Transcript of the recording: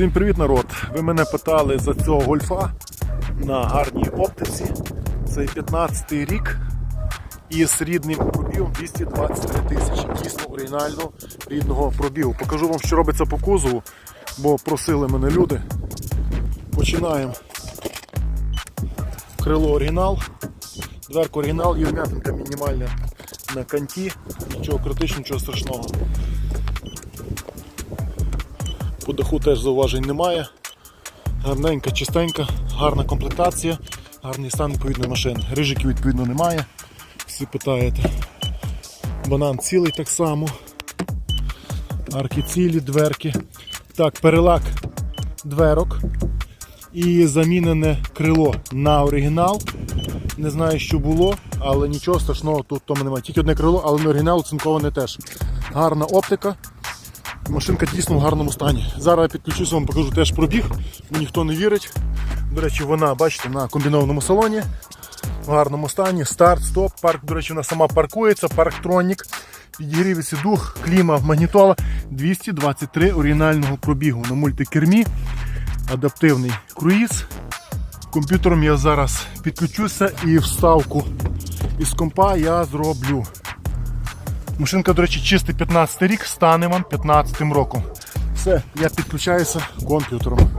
Всім привіт, народ! Ви мене питали за цього гольфа на гарній оптиці. Це 15-й рік із рідним пробігом 223 тисячі. Дійсно оригінально рідного пробігу. Покажу вам, що робиться по кузову, бо просили мене люди. Починаємо. Крило оригінал, дверка оригінал і вм'ятинка мінімальна на канті. Нічого критичного, нічого страшного. По даху теж зауважень немає. Гарненька, чистенька, гарна комплектація, гарний стан відповідної машини. Рижиків відповідно немає. Всі питаєте. Банан цілий так само. Арки цілі, дверки. Так, перелак дверок. І замінене крило на оригінал. Не знаю, що було, але нічого страшного тут тому немає. Тільки одне крило, але на оригінал оцинковане теж. Гарна оптика. Машинка дійсно в гарному стані. Зараз я підключуся, вам покажу теж пробіг. Ніхто не вірить. До речі, вона, бачите, на комбінованому салоні. В гарному стані. Старт, стоп. Парк, до речі, вона сама паркується, парктронік. Підігрів дух, кліма, магнітола. 223 оригінального пробігу на мультикермі. Адаптивний круїз. Комп'ютером я зараз підключуся і вставку із компа я зроблю. Машинка, до речі, чистий 15 рік, стане вам 15 роком. Все, я підключаюся комп'ютером.